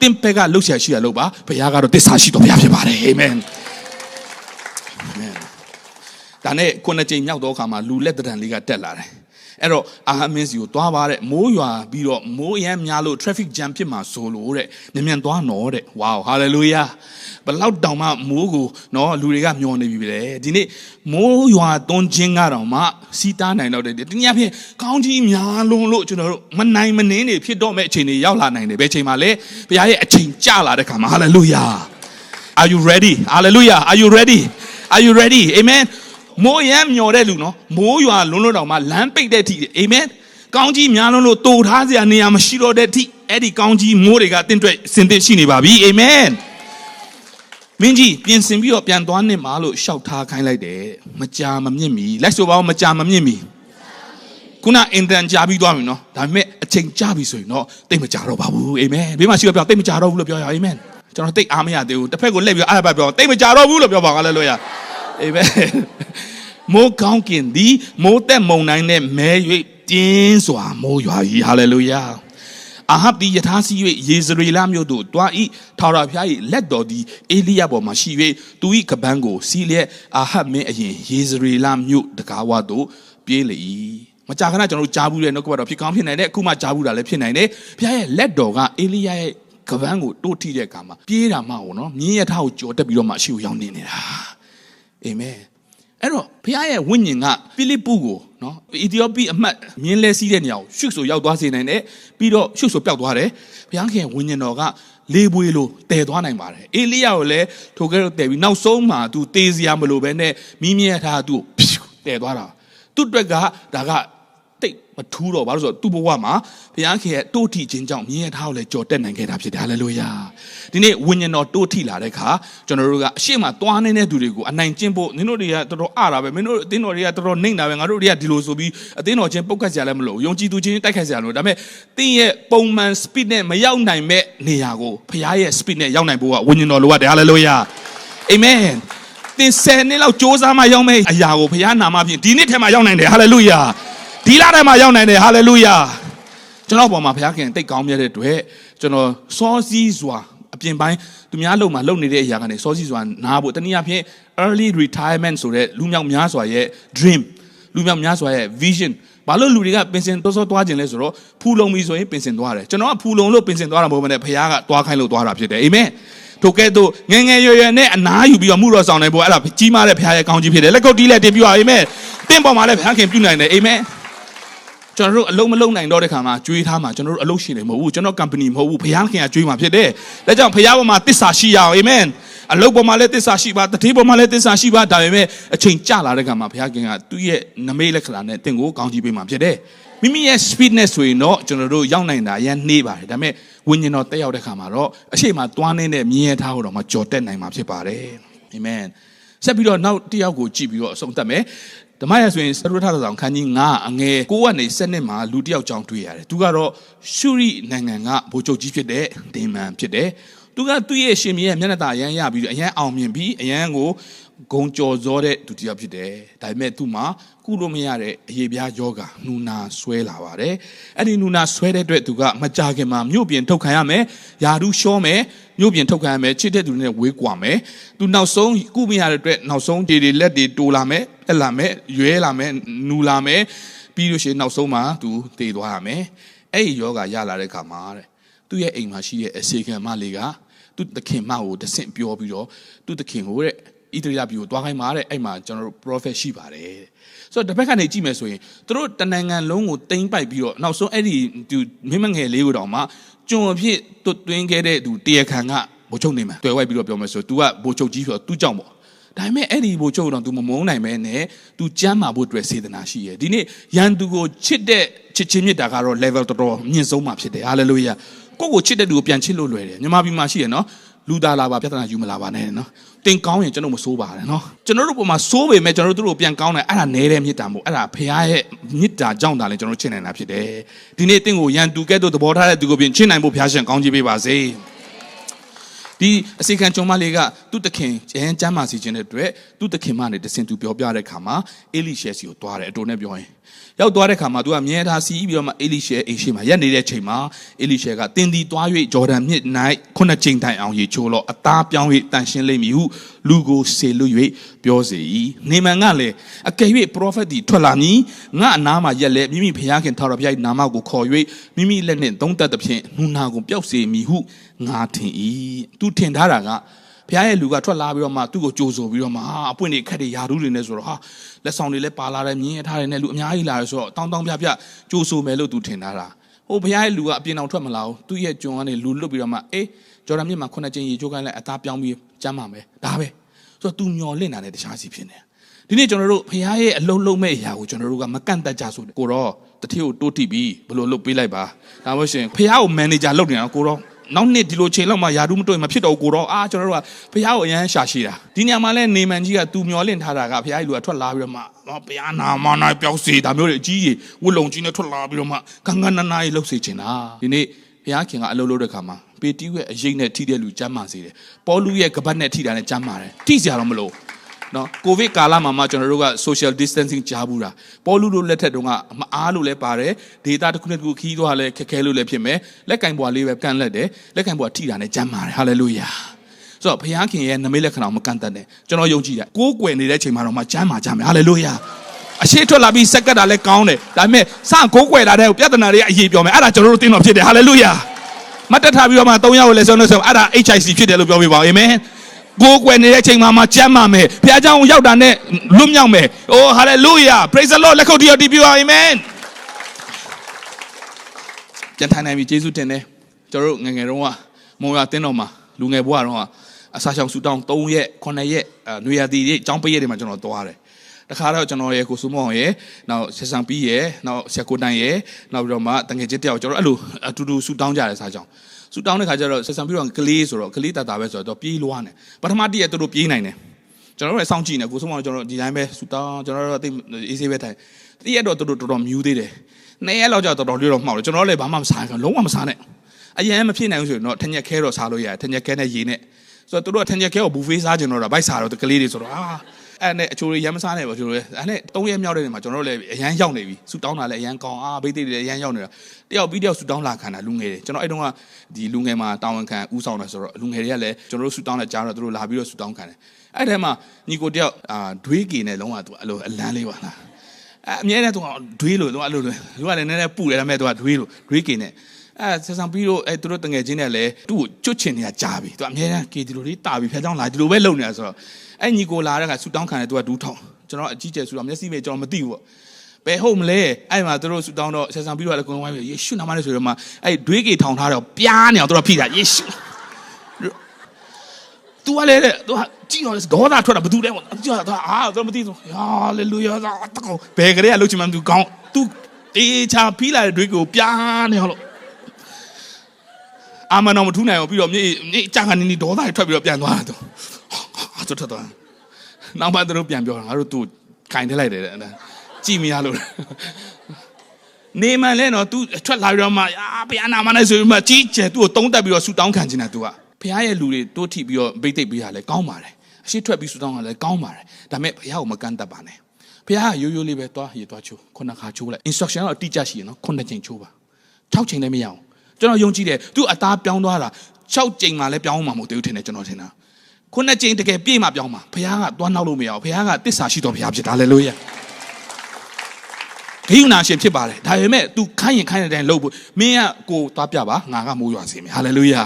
တင်ဘက်ကလှုပ်ရှားရှိရလို့ပါဖခင်ကတော့တစ္ဆာရှိတော်ဘုရားဖြစ်ပါတယ် amen amen ဒါနဲ့ခုနှစ်ကြိမ်မြောက်သောအခါမှာလူလက်တံလေးကတက်လာတယ် အဲ့တော့အာဟမင်းစီကိုသွားပါတဲ့မိုးရွာပြီးတော့မိုးရမ်းများလို့ traffic jam ဖြစ်မှာဆိုလို့တဲ့ညမြန်သွားနော်တဲ့ wow hallelujah ဘလောက်တောင်မှမိုးကိုနော်လူတွေကမျောနေပြီပဲဒီနေ့မိုးရွာသွန်းခြင်းကတော့မှစီးတားနိုင်တော့တယ်ဒီညဖြင့်ကောင်းကြီးများလုံးလို့ကျွန်တော်တို့မနိုင်မနှင်းနေဖြစ်တော့မဲ့အချိန်တွေရောက်လာနိုင်တယ်ဘယ်ချိန်မှာလဲဘုရားရဲ့အချိန်ကြာလာတဲ့ခါမှာ hallelujah are you ready hallelujah are you ready are you ready amen မိုးရမ်းမျောတဲ့လူနော်မိုးရွာလုံးလုံးတောင်မှလမ်းပိတ်တဲ့အထိအာမင်ကောင်းကြီးများလုံးလို့တိုထားစရာနေရာမရှိတော့တဲ့အထိအဲ့ဒီကောင်းကြီးမိုးတွေကတင့်အတွက်စင်သစ်ရှိနေပါပြီအာမင်မင်းကြီးပြင်ဆင်ပြီးတော့ပြန်သွားနေမှာလို့ရှောက်ထားခိုင်းလိုက်တယ်မကြာမမြင့်မီလိုက်ဆိုပါဦးမကြာမမြင့်မီခုနအင်တန်ကြာပြီးသွားပြီနော်ဒါပေမဲ့အချိန်ကြာပြီဆိုရင်တော့တိတ်မကြာတော့ပါဘူးအာမင်ဘေးမှာရှိတော့ပြောတိတ်မကြာတော့ဘူးလို့ပြောရအာမင်ကျွန်တော်တိတ်အားမရသေးဘူးတစ်ဖက်ကိုလှည့်ပြီးအားရပါပြောတိတ်မကြာတော့ဘူးလို့ပြောပါဟာလေလုယာ အာမင်မိုးကောင်းကင်သည်မိုးသက်မုန်တိုင်းနဲ့မဲ၍ပြင်းစွာမိုးရွာ၏ဟာလေလုယာအာဟပ်သည်ယထာစီ၍ယေဇရေလမြို့သို့တွား၏ထာဝရဘုရား၏လက်တော်သည်အေလိယပေါ်မှရှိ၍သူ၏ကပန်းကိုစီးလျက်အာဟပ်မင်းအရင်ယေဇရေလမြို့တကားဝသို့ပြေးလေ၏မကြာခဏကျွန်တော်တို့ကြားဘူးတဲ့နှုတ်ကပတ်တော်ဖြစ်ကောင်းဖြစ်နိုင်တယ်အခုမှကြားဘူးတာလည်းဖြစ်နိုင်တယ်ဘုရားရဲ့လက်တော်ကအေလိယရဲ့ကပန်းကိုတိုးထိတဲ့အခါမှာပြေးတာမှဟောနော်မြင်းရထားကိုကြော်တက်ပြီးတော့မှအရှိကိုရောက်နေနေတာ အာမင်အဲ့တော့ဘုရားရဲ့ဝိညာဉ်ကဖိလိပ္ပုကိုနော်အီသီယိုပီအမတ်မြင်းလဲစီးတဲ့နေရာကိုရှုပ်ဆိုရောက်သွားစေနိုင်တယ်ပြီးတော့ရှုပ်ဆိုပျောက်သွားတယ်ဘုရားခင်ဝိညာဉ်တော်ကလေးပွေးလို့တည်သွားနိုင်ပါတယ်အေလိယကိုလည်းထိုကဲ့သို့တည်ပြီးနောက်ဆုံးမှာသူတေးစရာမလိုပဲနဲ့မိမြဲထားသူ့တည်သွားတာသူ့အတွက်ကဒါက တိတ်မထူးတော့ဘာလို့ဆိုတော့သူ့ဘဝမှာဘုရားခင်ရဲ့တိုးထီခြင်းကြောင့်မြင်ရထားကိုလည်းကြော်တက်နိုင်ခဲ့တာဖြစ်တယ်ဟာလေလုယာဒီနေ့ဝိညာဉ်တော်တိုးထီလာတဲ့အခါကျွန်တော်တို့ကအရှိမသွားနေတဲ့သူတွေကိုအနိုင်ကျင့်ဖို့နင်တို့တွေကတော်တော်အားတာပဲမင်းတို့အသင်းတော်တွေကတော်တော်နှိမ့်တာပဲငါတို့တွေကဒီလိုဆိုပြီးအသင်းတော်ချင်းပုတ်ခတ်ကြလည်းမလို့ယုံကြည်သူချင်းတိုက်ခတ်ကြလို့ဒါပေမဲ့တင်းရဲ့ပုံမှန် speed နဲ့မရောက်နိုင်မဲ့နေရာကိုဘုရားရဲ့ speed နဲ့ရောက်နိုင်ဖို့ကဝိညာဉ်တော်လိုအပ်တယ်ဟာလေလုယာအာမင်တင်ဆယ်နှစ်လောက်စ조사မှရောက်မဲ့အရာကိုဘုရားနာမဖြင့်ဒီနေ့ထဲမှာရောက်နိုင်တယ်ဟာလေလုယာ ဒီလထဲမှာရောက်နိုင်တယ်ဟာလေလုယာကျွန်တော်ပေါ်မှာဘုရားခင်တိတ်ကောင်းမြတ်တဲ့အတွက်ကျွန်တော်စောစီးစွာအပြင်ပိုင်းသူများလုံမှာလုံနေတဲ့အရာကနေစောစီးစွာနားဖို့တနည်းအားဖြင့် early retirement ဆိုတဲ့လူမြောက်များစွာရဲ့ dream လူမြောက်များစွာရဲ့ vision ဘာလို့လူတွေကပင်စင်တောစောသွားခြင်းလဲဆိုတော့ဖူလုံပြီဆိုရင်ပင်စင်သွားတယ်ကျွန်တော်ကဖူလုံလို့ပင်စင်သွားတာမဟုတ်ဘဲနဲ့ဘုရားကသွားခိုင်းလို့သွားတာဖြစ်တယ်အာမင်ထိုကဲ့သို့ငယ်ငယ်ရွယ်ရွယ်နဲ့အနားယူပြီးတော့မှုတော်ဆောင်နိုင်ဖို့အဲ့ဒါကြီးမားတဲ့ဘုရားရဲ့ကောင်းကြီးဖြစ်တယ်လက်ကုပ်တီးလက်တင်ပြပါအာမင်တင့်ပေါ်မှာလည်းဘုရားခင်ပြုနိုင်တယ်အာမင် ကျွန်တော်တို့အလုံးမလုံးနိုင်တော့တဲ့ခါမှာကြွေးထားမှာကျွန်တော်တို့အလုံးရှင်နေမဟုတ်ဘူးကျွန်တော် company မဟုတ်ဘူးဘုရားခင်ကကြွေးမှာဖြစ်တယ်ဒါကြောင့်ဘုရားပေါ်မှာတစ္ဆာရှိရအောင်အာမင်အလုပ်ပေါ်မှာလည်းတစ္ဆာရှိပါတတိပေါ်မှာလည်းတစ္ဆာရှိပါဒါပေမဲ့အချိန်ကြာလာတဲ့ခါမှာဘုရားခင်ကသူ့ရဲ့နမိတ်လက္ခဏာနဲ့တင့်ကိုကောင်းကြီးပေးမှာဖြစ်တယ်မိမိရဲ့ speedness ဆိုရင်တော့ကျွန်တော်တို့ရောက်နိုင်တာအရင်နှေးပါတယ်ဒါပေမဲ့ဝိညာဉ်တော်တက်ရောက်တဲ့ခါမှာတော့အရှိမတွားနေတဲ့မြင်ရထားကိုတော့မကြော်တက်နိုင်မှာဖြစ်ပါတယ်အာမင်ဆက်ပြီးတော့နောက်တစ်ယောက်ကိုကြည့်ပြီးတော့အဆုံးသတ်မယ် ဓမ္မရဆိုရင်သရုထထဆောင်ခန်းကြီး9အငယ်9ကနေ7နှစ်မှာလူတစ်ယောက်ကြောင်းတွေ့ရတယ်သူကတော့ရှုရိနိုင်ငံကဗိုလ်ချုပ်ကြီးဖြစ်တဲ့ဒေမန်ဖြစ်တယ်သူကသူ့ရဲ့ရှင်မင်းရဲ့မျက်နှာตาအရန်ရပြီးတော့အရန်အောင်မြင်ပြီးအရန်ကိုဂုံကြော်စောတဲ့သူတစ်ယောက်ဖြစ်တယ်ဒါပေမဲ့သူ့မှာကုလို့မရတဲ့အရေးပြားယောဂနူနာဆွဲလာပါတယ်အဲ့ဒီနူနာဆွဲတဲ့အတွက်သူကမကြခင်မှာမြို့ပြင်ထုတ်ခံရမယ်ယာရုရှောမယ်မြို့ပြင်ထုတ်ခံရမယ်ချစ်တဲ့သူတွေနဲ့ဝေးကွာမယ်သူနောက်ဆုံးကုမရတဲ့အတွက်နောက်ဆုံးဒီတွေလက်တွေတိုးလာမယ် တက်လာမယ်ရွဲလာမယ်နူလာမယ်ပြီးလို့ရှိရင်နောက်ဆုံးမှာသူတည်သွားရမယ်အဲ့ဒီယောဂရလာတဲ့ခါမှာတဲ့သူ့ရဲ့အိမ်မှာရှိတဲ့အစီကံမလေးကသူ့သခင်မကိုတဆင့်ပြောပြီးတော့သူ့သခင်ကိုတဲ့ဣသရေလပြည်ကိုတွားခိုင်းပါတဲ့အဲ့မှာကျွန်တော်တို့ prophet ရှိပါတယ်တဲ့ဆိုတော့တစ်ဖက်ကနေကြည့်မယ်ဆိုရင်သူတို့တနင်္ဂနွေလုံးကိုတိမ့်ပိုက်ပြီးတော့နောက်ဆုံးအဲ့ဒီသူမိမငယ်လေးကိုတော့မှကျွန်အဖြစ်တွတ်သွင်းခဲ့တဲ့သူတရားခံကဘိုးချုပ်နေမှာတွေ့ဝိုက်ပြီးတော့ပြောမယ်ဆို तू ကဘိုးချုပ်ကြီးဆိုတော့ तू ကြောင့်ပေါ့ ဒါပေမဲ့အဲ့ဒီဘိုလ်ချုပ်တော့ तू မမုန်းနိုင်မဲနဲ့ तू ကြမ်းမာဖို့အတွက်စေတနာရှိရဲ့ဒီနေ့ရန်သူကိုချစ်တဲ့ချစ်ချင်းမြတ်တာကတော့ level တော်တော်မြင့်ဆုံးမှာဖြစ်တယ် hallelujah ကိုယ့်ကိုချစ်တဲ့သူကိုပြန်ချစ်လို့လွယ်တယ်မြန်မာပြည်မှာရှိရနော်လူသားလာပါပြဿနာယူမလာပါနဲ့နော်တင်ကောင်းရင်ကျွန်တော်မစိုးပါနဲ့နော်ကျွန်တော်တို့ပုံမှာစိုးပေမဲ့ကျွန်တော်တို့သူတို့ပြန်ကောင်းတယ်အဲ့ဒါနဲတဲ့မြစ်တာမို့အဲ့ဒါဖခင်ရဲ့မြစ်တာကြောင့်တာလည်းကျွန်တော်တို့ချစ်နိုင်တာဖြစ်တယ်ဒီနေ့တင့်ကိုရန်သူကဲ့သို့သဘောထားတဲ့သူကိုပြင်ချစ်နိုင်ဖို့ဖခင်ရှင်ကောင်းချီးပေးပါစေ ဒီအစီခံကြုံမလေးကသူ့တခင်ကျန်းကျမ်းမာစီခြင်းတဲ့အတွက်သူ့တခင်မနဲ့တစင်သူပြောပြတဲ့ခါမှာအေလိရှဲစီကိုတွားတယ်အတူနဲ့ပြောရင်ရောက်သွားတဲ့ခါမှာသူကမြဲထားစီးပြီးတော့မှအေလိရှဲအိမ်ရှိမှာရက်နေတဲ့ချိန်မှာအေလိရှဲကတင်းဒီတွား၍ဂျော်ဒန်မြစ်၌ခုနှစ်ချိန်တိုင်အောင်ရေချိုးလော့အသားပြောင်း၍တန်ရှင်းလိမ့်မည်ဟုလူကိုဆေလွတ်၍ပြောစေ၏နေမန်ကလည်းအကယ်၍ပရောဖက်ဒီထွက်လာမည်ငါအနားမှာရက်လဲမိမိဖျားခင်ထာဝရဘုရား၏နာမကိုခေါ်၍မိမိလက်နှင့်သုံးသက်သဖြင့်နူနာကိုပျောက်စေမည်ဟုငါထင်၏သူထင်ထားတာက ဘုရားရဲ့လူကထွက်လာပြီးတော့မှသူ့ကိုကြိုဆိုပြီးတော့မှဟာအပွင့်တွေခက်တွေယာရုတွေနဲ့ဆိုတော့ဟာလက်ဆောင်တွေလည်းပါလာတယ်မြင်းရထားတယ်နဲ့လူအများကြီးလာတယ်ဆိုတော့တောင်းတောင်းပြပြကြိုဆိုမယ်လို့သူထင်ထားတာဟိုဘုရားရဲ့လူကအပြင်အောင်ထွက်မလာဘူးသူ့ရဲ့ကြုံကနေလူလွတ်ပြီးတော့မှအေးဂျော်ဒန်မြစ်မှာခုနှစ်ကျင်းရေချိုးခိုင်းလိုက်အသားပြောင်းပြီးကျမ်းပါမယ်ဒါပဲဆိုတော့သူမျော်လင့်တာနဲ့တခြားစီဖြစ်နေဒီနေ့ကျွန်တော်တို့ဘုရားရဲ့အလုံးလုံးမဲ့အရာကိုကျွန်တော်တို့ကမကန့်တတ်ကြဆိုကိုတော့တတိကိုတိုးတိပြီးဘယ်လိုလုပ်ပေးလိုက်ပါဒါမှမဟုတ်ရှင်ဘုရားကိုမန်နေဂျာလုပ်နေတာကိုတော့ နောက်နှစ်ဒီလိုချိန်လောက်မှယာရုမတွေ့မဖြစ်တော့ကိုတော့အာကျွန်တော်တို့ကဘုရားကိုအရန်ရှာရှိတာဒီညမှာလဲနေမန်ကြီးကသူမျောလင့်ထားတာကဘုရားကြီးလူကထွက်လာပြီးတော့မှဘုရားနာမနာပြောက်စီဒါမျိုးတွေအကြီးကြီးဝတ်လုံကြီးနဲ့ထွက်လာပြီးတော့မှကန်းကန်းနာနာကြီးလှုပ်စေချင်တာဒီနေ့ဘုရားခင်ကအလုပ်လုပ်တဲ့ခါမှာပေတီးရဲ့အရေးနဲ့ထိတဲ့လူကျမ်းမာစေတယ်ပေါလုရဲ့ကပတ်နဲ့ထိတာနဲ့ကျမ်းမာတယ်ထိစရာတော့မလို့ နော်ကိုဗစ်ကာလမှာမှကျွန်တော်တို့က social distancing ကြားဘူးတာပေါ်လူတို့လက်ထက်တုန်းကမအားလို့လည်းပါတယ်ဒေတာတစ်ခုနဲ့တစ်ခုခီးသွားလဲခက်ခဲလို့လည်းဖြစ်မယ်လက်ကင်ဘွားလေးပဲကန့်လက်တယ်လက်ကင်ဘွားထိတာနဲ့ကျမ်းပါတယ်ဟာလေလုယာဆိုတော့ဘုရားခင်ရဲ့နမိတ်လက္ခဏာကိုမကန့်တတ်နဲ့ကျွန်တော်ယုံကြည်တယ်ကိုးကွယ်နေတဲ့ချိန်မှာတော့မှကျမ်းမာကြမယ်ဟာလေလုယာအရှိထွက်လာပြီးစက်ကတ်တာလည်းကောင်းတယ်ဒါပေမဲ့စကိုးကွယ်တာတဲ့ပြဿနာတွေအရေးပြောမယ်အဲ့ဒါကျွန်တော်တို့သိတော့ဖြစ်တယ်ဟာလေလုယာမတ်တက်ထားပြီးတော့မှ၃ယောက်လည်းဆုံးလို့ဆိုအဲ့ဒါ HIC ဖြစ်တယ်လို့ပြောပြပါဦးအာမင် ကိုကိုွယ်နေတဲ့အချိန်မှာမှကျမ်းမာမယ်ဘုရားကျောင်းကိုရောက်တာနဲ့လွတ်မြောက်မယ်အိုးဟာလေလုယာ praise the lord လက်ခုပ်တီးရောက်တီးပြပါအာမင်ကြံထိုင်နိုင်ပြီယေရှုတင်တယ်ကျွန်တော်တို့ငငယ်တုန်းကမောင်ရတင်းတော်မှာလူငယ်ဘဝတုန်းကအစာရှောင်ဆူတောင်း3ရက်9ရက်နွေရာသီတွေကျောင်းပိတ်ရက်တွေမှာကျွန်တော်သွားတယ်တခါတော့ကျွန်တော်ရဲ့ကိုစုမောင်ရဲ့နောက်ဆက်ဆံပြီးရဲ့နောက်ဆက်ကိုတိုင်ရဲ့နောက်ပြီးတော့မှတငယ်ချင်းတယောက်ကျွန်တော်အဲ့လိုအတူတူဆူတောင်းကြတယ်စားကြောင် ဆူတောင်းတဲ့ခါကျတော့ဆက်ဆံပြီးတော့ကလေးဆိုတော့ကလေးတတာပဲဆိုတော့ပြေးလွားနေပထမတည့်ရက်သူတို့ပြေးနိုင်တယ်ကျွန်တော်တို့လည်းစောင့်ကြည့်နေကိုစုမောင်ကျွန်တော်ဒီတိုင်းပဲဆူတောင်းကျွန်တော်တို့အသိအေးဆေးပဲထိုင်တည့်ရက်တော့သူတို့တော်တော်မြူးသေးတယ်နှစ်ရက်လောက်ကျတော့တော်တော်လေးတော့မှောက်တယ်ကျွန်တော်လည်းဘာမှမစားဘူးလုံးဝမစားနဲ့အရင်မဖြစ်နိုင်ဘူးဆိုရင်တော့ထညက်ခဲတော့စားလို့ရတယ်ထညက်ခဲနဲ့ရေနဲ့ဆိုတော့သူတို့ကထညက်ခဲကိုဘူဖေးစားကြတော့ဗိုက်စားတော့ကလေးတွေဆိုတော့အာ အဲ့နဲ့အချိုတွေရမ်းမစားနဲ့ပါချိုတွေအဲ့နဲ့၃ရက်မြောက်တဲ့နေ့မှာကျွန်တော်တို့လည်းအရန်ရောက်နေပြီဆူတောင်းတာလည်းအရန်ကောင်းအာဘိသိတွေလည်းအရန်ရောက်နေတာတယောက်ပြီးတယောက်ဆူတောင်းလာခံတာလူငယ်တွေကျွန်တော်အဲ့တုန်းကဒီလူငယ်မှာတာဝန်ခံဦးဆောင်တာဆိုတော့လူငယ်တွေကလည်းကျွန်တော်တို့ဆူတောင်းတဲ့ကြားတော့သူတို့လာပြီးတော့ဆူတောင်းခံတယ်အဲ့ထဲမှာညီကိုတယောက်အာဒွေးကေနဲ့လုံးဝသူအဲ့လိုအလန်းလေးပါလားအဲ့အမြဲတမ်းသူကဒွေးလို့သူကအဲ့လိုလူကလည်းနည်းနည်းပူတယ်ဒါပေမဲ့သူကဒွေးလို့ဒွေးကေနဲ့အဲဆက်ဆံပြီးတော့အဲသူတို့တငယ်ချင်းနဲ့လည်းသူ့ကိုကျွတ်ချင်နေတာကြားပြီသူအမြဲတမ်းကေဒီလိုလေးတာပြီးဖျက်ချောင်းလာဒီလိုပဲလုပ်နေတာဆိုတော့ အဲညီကိုလာတဲ့ကဆူတောင်းခံတယ်သူကဒူးထောင်းကျွန်တော်အကြီးကျယ်ဆူတော့မျက်စိမေကျွန်တော်မသိဘူးပေါ့ဘယ်ဟုတ်မလဲအဲ့မှာသူတို့ဆူတောင်းတော့ဆက်ဆံပြီးတော့လည်းကိုယ်ဝိုင်းပြီးယေရှုနာမနဲ့ဆိုတော့မှအဲ့ဒွေးကေထောင်ထားတော့ပြားနေအောင်သူတို့ဖိတာယေရှု तू ကလည်း तू ကကြည့်တော့ဒေါသထွက်တာဘာတူလဲပေါ့ကြည့်တော့အာတော့မသိဘူးဟာလေလုယာတကောဘယ်ကလေးကလှုပ်ချင်မှမသိဘူးကောင်း तू တေချာဖီးလာတဲ့တွေးကိုပြားနေအောင်လို့အာမနောင်မထူးနိုင်အောင်ပြီးတော့မြေမြေအကြကနေနေဒေါသတွေထွက်ပြီးတော့ပြန်သွားတာ तू ဟာ ဆိုထွက်သွားနောက်မှသူတို့ပြန်ပြောတာငါတို့ तू ကင်ထည့်လိုက်တယ်တဲ့ကြည့်မရလို့နေမှန်လဲနော် तू ထွက်လာပြီးတော့မှအာဘုရားနာမနဲ့ဆိုပြီးမှကြီးကျယ် तू ကိုတုံးတက်ပြီးတော့ဆူတောင်းခံနေတာ तू က ဘုရားရဲ့လူတွေတိုးထိပြီးတော့ဗိတ်သိက်ပေးတာလည်းကောင်းပါတယ်အရှိထွက်ပြီးဆူတောင်းတာလည်းကောင်းပါတယ်ဒါပေမဲ့ဘုရားကိုမကန့်တတ်ပါနဲ့ဘုရားကရိုးရိုးလေးပဲသွားရေသွားချိုးခုနှစ်ခါချိုးလိုက် instruction တော့အတိအကျရှိရနော်ခုနှစ်ချိန်ချိုးပါ6ချိန်လည်းမရအောင်ကျွန်တော်ယုံကြည်တယ်သူအသားပြောင်းသွားတာ6ချိန်မှလည်းပြောင်းမှာမဟုတ်သေးဘူးထင်တယ်ကျွန်တော်ထင်တာ ခုနှစ်ချိန်တကယ်ပြည့်မှပြောင်းမှာဘုရားကသွားနောက်လို့မရအောင်ဘုရားကတစ္ဆာရှိတော်ဘုရားဖြစ်ဒါလည်းလို့ရဂိယူနာရှင်ဖြစ်ပါတယ်ဒါပေမဲ့ तू ခိုင်းရင်ခိုင်းတဲ့အတိုင်းလုပ်ဖို့မင်းကကိုသွားပြပါငါကမိုးရွာစေမယ်ဟာလေလုယာ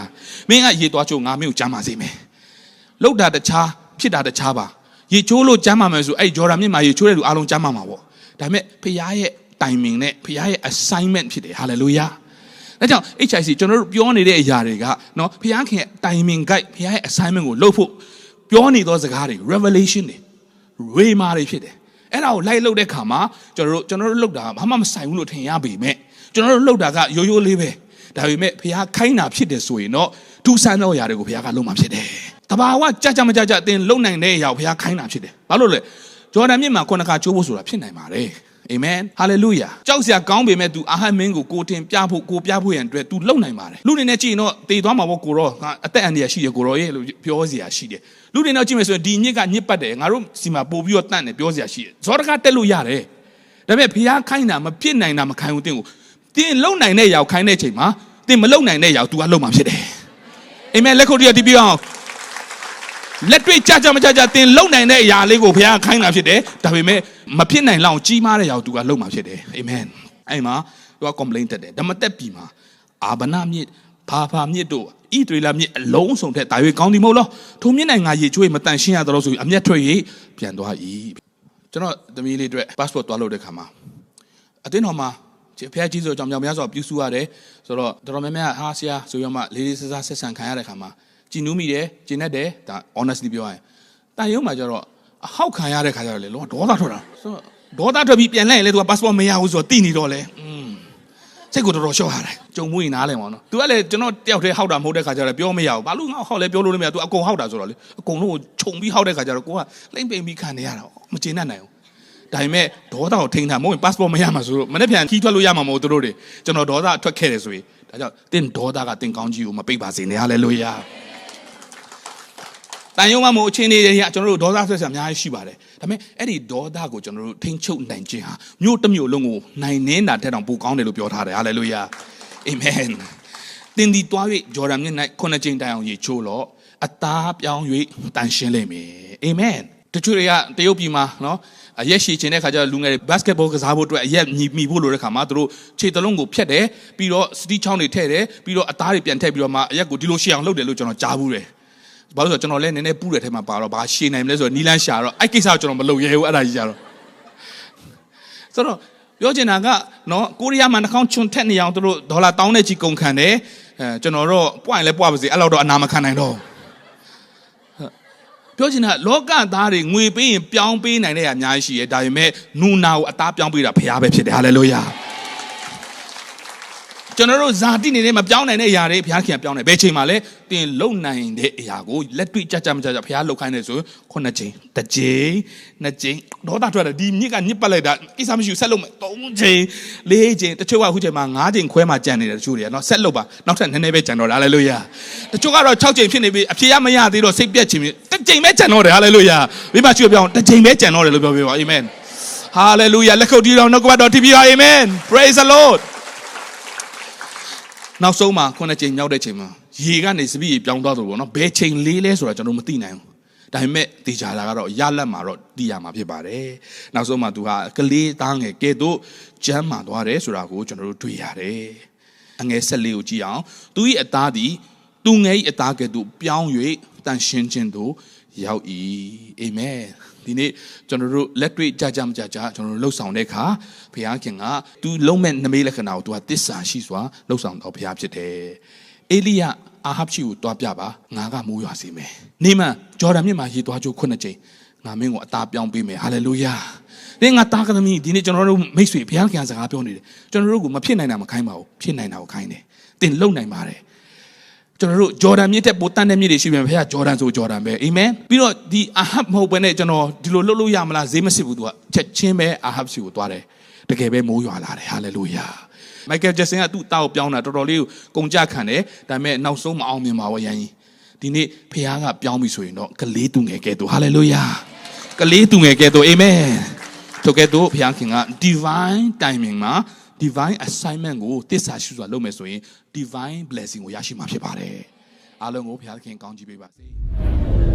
မင်းကရေသွားချိုးငါမင်းကိုကျမ်းပါစေမယ်လောက်တာတခြားဖြစ်တာတခြားပါရေချိုးလို့ကျမ်းပါမယ်ဆိုအဲ့ဂျော်ဒန်မြစ်မှာရေချိုးတဲ့လူအားလုံးကျမ်းပါမှာပေါ့ဒါပေမဲ့ဖခင်ရဲ့ timing နဲ့ဖခင်ရဲ့ assignment ဖြစ်တယ်ဟာလေလုယာ ဒါကြောင့် HIC ကျွန်တော်တို့ပြောနေတဲ့အရာတွေကနော်ဖခင်ခင်ရဲ့ timing guide ဖခင်ရဲ့ assignment ကိုလုပ်ဖို့ပြောနေသောစကားတွေ revelation တွေ rhema တွေဖြစ်တယ်အဲ့ဒါကိုလိုက်လုပ်တဲ့ခါမှာကျွန်တော်တို့ကျွန်တော်တို့လုပ်တာဘာမှမဆိုင်ဘူးလို့ထင်ရပေမဲ့ကျွန်တော်တို့လုပ်တာကရိုးရိုးလေးပဲဒါပေမဲ့ဖခင်ခိုင်းတာဖြစ်တယ်ဆိုရင်တော့ထူးဆန်းသောအရာတွေကိုဖခင်ကလုပ်မှဖြစ်တယ်တဘာဝကြကြမကြကြအတင်လုံနိုင်တဲ့အရာကိုဖခင်ခိုင်းတာဖြစ်တယ်ဘာလို့လဲဂျော်ဒန်မြစ်မှာခုနကချိုးဖို့ဆိုတာဖြစ်နိုင်ပါတယ် အာမင်ဟာလေလုယာကြောက်စရာကောင်းပေမဲ့ तू အာဟတ်မင်းကိုကိုတင်ပြဖို့ကိုပြဖို့ရန်အတွက် तू လုံနိုင်ပါတယ်လူတွေနဲ့ကြည့်ရင်တော့တည်သွားမှာပေါ့ကိုရောအသက်အန္တရာယ်ရှိတယ်ကိုရောရဲ့လို့ပြောစရာရှိတယ်လူတွေနဲ့ကြည့်မယ်ဆိုရင်ဒီညစ်ကညစ်ပတ်တယ်ငါတို့စီမှာပို့ပြီးတော့တန့်တယ်ပြောစရာရှိတယ်ဇောတကတက်လို့ရတယ်ဒါပေမဲ့ဖျားခိုင်းတာမဖြစ်နိုင်တာမခိုင်းဘူးတင်းကိုတင်းလုံနိုင်တဲ့ရောက်ခိုင်းတဲ့ချိန်မှာတင်းမလုံနိုင်တဲ့ရောက် तू ကလုံမှာဖြစ်တယ်အာမင်လက်ခုပ်တရားတီးပြအောင်လက်တွေ့ကြကြမကြကြတင်လုံနိုင်တဲ့အရာလေးကိုဘုရားခိုင်းတာဖြစ်တယ်ဒါပေမဲ့ မဖြစ်နိုင်လောက်ကြီးမားတဲ့ຢာကိုသူကလုံမှာဖြစ်တယ်အာမင်အဲ့မှာသူက complain တက်တယ်ဓမ္မတက်ပြီမှာအာဗနာမြစ်ဖာဖာမြစ်တို့ဣသရေလမြစ်အလုံးစုံထက်ဒါရွေကောင်းသည်မဟုတ်လားထိုမြစ်နိုင်ငါရေကျွေးမတန်ရှင်းရတော့ဆိုပြီးအမျက်ထွက်၍ပြန်သွား၏ကျွန်တော်သမီးလေးအတွက် passport သွားလို့တဲ့ခါမှာအတင်းတော်မှာဖះကြီးဆိုကြောင့်မြောင်များစွာပြုစုရတယ်ဆိုတော့တော်တော်များများဟာဆရာဆိုရမှလေးလေးစားစားဆက်ဆံခံရတဲ့ခါမှာကြည်နူးမိတယ်ကျင်တတ်တယ်ဒါ honestly ပြောရရင်တန်ရုံမှာကျတော့ အဟောက်ခံရတဲ့ခါကျတော့လေလုံးဝဒေါသထွက်တာဆိုတော့ဒေါသထွက်ပြီးပြန်လိုက်ရင်လေသူက passport မရဘူးဆိုတော့တိနေတော့လေอืมစိတ်ကိုတော်တော်ရှော့ရတယ်ကြုံမှုရင်နားလဲပါတော့။ तू ကလည်းကျွန်တော်တယောက်တည်းဟောက်တာမဟုတ်တဲ့ခါကျတော့ပြောမရဘူး။ဘာလို့ငါဟောက်လဲပြောလို့လည်းမရဘူး။ तू အကုန်ဟောက်တာဆိုတော့လေအကုန်လုံးကိုခြုံပြီးဟောက်တဲ့ခါကျတော့ကိုကလိမ့်ပိန်ပြီးခံနေရတာ။မကျေနပ်နိုင်ဘူး။ဒါပေမဲ့ဒေါသကိုထိန်းတာမဟုတ်ရင် passport မရမှာဆိုတော့မနေ့ပြန်ခီးထွက်လို့ရမှာမဟုတ်သူတို့တွေကျွန်တော်ဒေါသထွက်ခဲ့တယ်ဆိုရင်ဒါကြောင့်တင်းဒေါသကတင်းကောင်းကြီးကိုမပိတ်ပါစေနဲ့ဟာလေလုယာ။ တန်ယုံမမို့အချင်းတွေကျွန်တော်တို့ဒေါသဆွဲဆရာအများကြီးရှိပါတယ်ဒါပေမဲ့အဲ့ဒီဒေါသကိုကျွန်တော်တို့ထိန်းချုပ်နိုင်ခြင်းဟာမြို့တစ်မြို့လုံးကိုနိုင်နေတာတဲ့တောင်ပိုကောင်းတယ်လို့ပြောထားတယ်ဟာလေလုယာအာမင်တင်ဒီတွား၍ဂျော်ဒန်မြစ်၌ခုနှစ်ကြိမ်တိုင်အောင်ရေချိုးလော့အသားပြောင်း၍တန်ရှင်းလိမ့်မယ်အာမင်တချို့တွေကတရုတ်ပြည်မှာနော်အရက်ရှည်ချင်တဲ့ခါကျတော့လူငယ်တွေဘတ်စကတ်ဘောကစားဖို့အတွက်အရက်ညီမိဖို့လိုတဲ့ခါမှာသူတို့ခြေတလုံးကိုဖြတ်တယ်ပြီးတော့စတီးချောင်းတွေထည့်တယ်ပြီးတော့အသားတွေပြန်ထည့်ပြီးတော့မှအရက်ကိုဒီလိုရှည်အောင်လုပ်တယ်လို့ကျွန်တော်ကြားဘူးတယ် ဘာလို့လဲဆိုတော့ကျွန်တော်လည်းနည်းနည်းပူတဲ့ထဲမှာပါတော့ဘာရှည်နိုင်မလဲဆိုတော့နီလန်းရှာတော့အဲ့ကိစ္စကိုကျွန်တော်မလုပ်ရဲဘူးအဲ့ဒါကြီးကြတော့ဆိုတော့ပြောချင်တာကနော်ကိုရီးယားမှာနှာခေါင်းချွန်ထက်နေအောင်သူတို့ဒေါ်လာတောင်းတဲ့ချီကုန်ခံတယ်အဲကျွန်တော်တော့ပွိုင်လဲပွားပါစေအဲ့လောက်တော့အနာမခံနိုင်တော့ပြောချင်တာလောကသားတွေငွေပေးရင်ပြောင်းပေးနိုင်တဲ့အများကြီးရှိတယ်ဒါပေမဲ့နူနာကိုအသားပြောင်းပေးတာဖရားပဲဖြစ်တယ်ဟာလေလုယာ ကျွန်တော်တို့ဇာတိနေနဲ့မပြောင်းနိုင်တဲ့အရာတွေဘုရားခင်ကပြောင်းတယ်ဘယ်ချိန်မှလဲတင်လုံနိုင်တဲ့အရာကိုလက်တွေ့ကြကြမကြကြဘုရားလှုပ်ခိုင်းတယ်ဆိုခုနှစ်ချိန်တစ်ချိန်နှစ်ချိန်ဒေါသထွက်တယ်ဒီမြစ်ကညစ်ပတ်လိုက်တာကိစ္စမရှိဘူးဆက်လုပ်မယ်သုံးချိန်လေးချိန်တချို့ကအခုချိန်မှာ၅ချိန်ခွဲမှကြံနေတယ်တချို့တွေကနော်ဆက်လုပ်ပါနောက်ထပ်နည်းနည်းပဲကြံတော့တယ်ဟာလေလုယာတချို့ကတော့6ချိန်ဖြစ်နေပြီအဖြေရမရသေးတော့စိတ်ပြက်ခြင်းတစ်ချိန်ပဲကြံတော့တယ်ဟာလေလုယာမိမရှိပြောင်းတစ်ချိန်ပဲကြံတော့တယ်လို့ပြောပြပါအာမင်ဟာလေလုယာလက်ခုပ်တီးတော်နှုတ်ကပတ်တော်တည်ပြီးပါအာမင် praise the lord နောက်ဆုံးမှာခုနှစ်ချိန်မြောက်တဲ့ချိန်မှာရေကနေစပည့်ရေပြောင်းသွားတယ်ပေါ့နော်ဘယ်ချိန်လေးလဲဆိုတာကျွန်တော်မသိနိုင်ဘူးဒါပေမဲ့တေချာတာကတော့ရလက်မှာတော့သိရမှာဖြစ်ပါတယ်နောက်ဆုံးမှာသူဟာကလေးသားငယ်ကဲ့သို့ကျမ်းမာသွားတယ်ဆိုတာကိုကျွန်တော်တို့တွေ့ရတယ်အငယ်ဆက်လေးကိုကြည့်အောင်သူ၏အသားသည်သူငယ်၏အသားကဲ့သို့ပြောင်း၍တန်ရှင်းခြင်းသို့ရောက်၏အာမင် ဒီနေ့ကျွန်တော်တို့လက်တွေ့ကြကြမကြကြကျွန်တော်တို့လှုပ်ဆောင်တဲ့အခါဘုရားခင်ကသူလုံးမဲ့နမိတ်လက္ခဏာကိုသူကတစ္ဆာရှိစွာလှုပ်ဆောင်တော်ဘုရားဖြစ်တယ်။အေလိယအာဟပ်ရှိကိုတွားပြပါငါကမိုးရွာစေမယ်။နေမန်ဂျော်ဒန်မြစ်မှာရေသွားချိုးခုနှစ်ကြိမ်ငါမင်းကိုအသားပြောင်းပေးမယ်ဟာလေလုယာ။ဒီငါတာကသမီးဒီနေ့ကျွန်တော်တို့မိတ်ဆွေဘုရားခင်စကားပြောနေတယ်။ကျွန်တော်တို့ကမဖြစ်နိုင်တာမခိုင်းပါဘူး။ဖြစ်နိုင်တာကိုခိုင်းတယ်။တင်လုံနိုင်ပါတယ်။ ကျွန်တော်တို့ဂျော်ဒန်မြစ်တဲ့ပိုတန်တဲ့မြစ်တွေရှိပြန်ဘုရားဂျော်ဒန်ဆိုဂျော်ဒန်ပဲအာမင်ပြီးတော့ဒီအာဟပ်မဟုတ်ဘဲနဲ့ကျွန်တော်ဒီလိုလှုပ်လို့ရမလားဈေးမစစ်ဘူးသူကချက်ချင်းပဲအာဟပ်စီကိုသွားတယ်တကယ်ပဲမိုးရွာလာတယ်ဟာလေလုယာမိုက်ကယ်ဂျက်ဆင်ကသူ့တာကိုပြောင်းတာတော်တော်လေးကိုကုန်ကြခံတယ်ဒါပေမဲ့နောက်ဆုံးမအောင်မြင်ပါဘူးရန်ကြီးဒီနေ့ဖခင်ကပြောင်းပြီဆိုရင်တော့ကလေးသူငယ်ကဲ့သို့ဟာလေလုယာကလေးသူငယ်ကဲ့သို့အာမင်ထိုကဲ့သို့ဖခင်က divine timing မှာ divine assignment ကိုတစ္ဆာရှိစွာလုပ်မယ်ဆိုရင် divine blessing ကိုရရှိမှာဖြစ်ပါတယ်အားလုံးကိုဘုရားသခင်ကောင်းချီးပေးပါစေ